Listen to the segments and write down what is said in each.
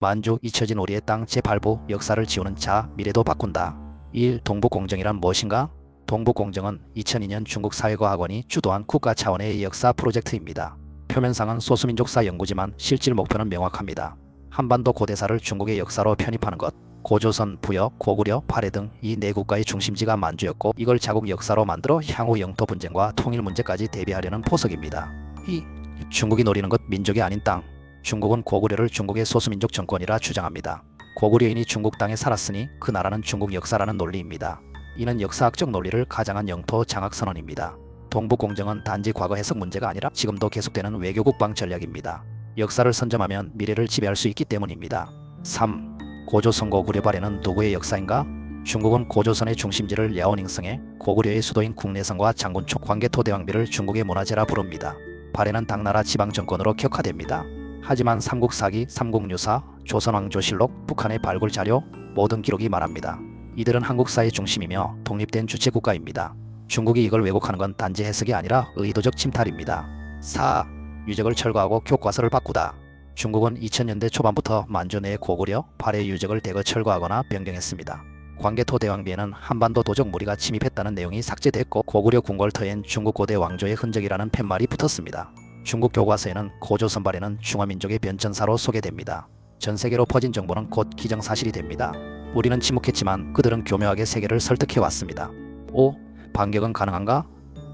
만주 잊혀진 우리의 땅 제8부 역사를 지우는 자 미래도 바꾼다. 1. 동북공정이란 무엇인가? 동북공정은 2002년 중국 사회과학원이 주도한 국가 차원의 역사 프로젝트입니다. 표면상은 소수민족사 연구지만 실질 목표는 명확합니다. 한반도 고대사를 중국의 역사로 편입하는 것. 고조선, 부여, 고구려, 발해 등이 네 국가의 중심지가 만주였고 이걸 자국 역사로 만들어 향후 영토 분쟁과 통일 문제까지 대비하려는 포석입니다. 2. 중국이 노리는 것 민족이 아닌 땅. 중국은 고구려를 중국의 소수민족 정권이라 주장합니다. 고구려인이 중국 땅에 살았으니 그 나라는 중국 역사라는 논리입니다. 이는 역사학적 논리를 가장한 영토 장악 선언입니다. 동북공정은 단지 과거 해석 문제가 아니라 지금도 계속되는 외교 국방 전략입니다. 역사를 선점하면 미래를 지배할 수 있기 때문입니다. 3. 고조선 고구려 발해는 누구의 역사인가? 중국은 고조선의 중심지를 야오닝성에 고구려의 수도인 국내성과 장군총 광개토 대왕비를 중국의 문화재라 부릅니다. 발해는 당나라 지방 정권으로 격화됩니다. 하지만 삼국사기, 삼국유사, 조선왕조실록, 북한의 발굴 자료 모든 기록이 말합니다. 이들은 한국사의 중심이며 독립된 주체 국가입니다. 중국이 이걸 왜곡하는 건 단지 해석이 아니라 의도적 침탈입니다. 4. 유적을 철거하고 교과서를 바꾸다. 중국은 2000년대 초반부터 만주 내 고구려, 발해 유적을 대거 철거하거나 변경했습니다. 광개토 대왕비에는 한반도 도적 무리가 침입했다는 내용이 삭제됐고 고구려 궁궐터엔 중국 고대 왕조의 흔적이라는 팻말이 붙었습니다. 중국 교과서에는 고조 선 발해는 중화민족의 변천사로 소개됩니다. 전 세계로 퍼진 정보는 곧 기정사실이 됩니다. 우리는 침묵했지만 그들은 교묘하게 세계를 설득해왔습니다. 5. 반격은 가능한가?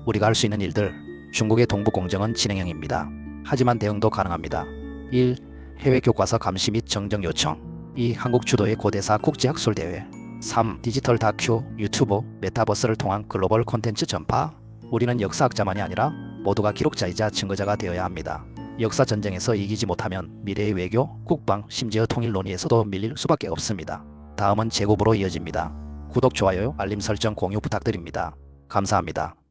우리가 할 수 있는 일들. 중국의 동북공정은 진행형입니다. 하지만 대응도 가능합니다. 1. 해외 교과서 감시 및 정정 요청 2. 한국 주도의 고대사 국제학술대회 3. 디지털 다큐, 유튜브, 메타버스를 통한 글로벌 콘텐츠 전파 우리는 역사학자만이 아니라 모두가 기록자이자 증거자가 되어야 합니다. 역사 전쟁에서 이기지 못하면 미래의 외교, 국방, 심지어 통일 논의에서도 밀릴 수밖에 없습니다. 다음은 제곱으로 이어집니다. 구독, 좋아요, 알림 설정, 공유 부탁드립니다. 감사합니다.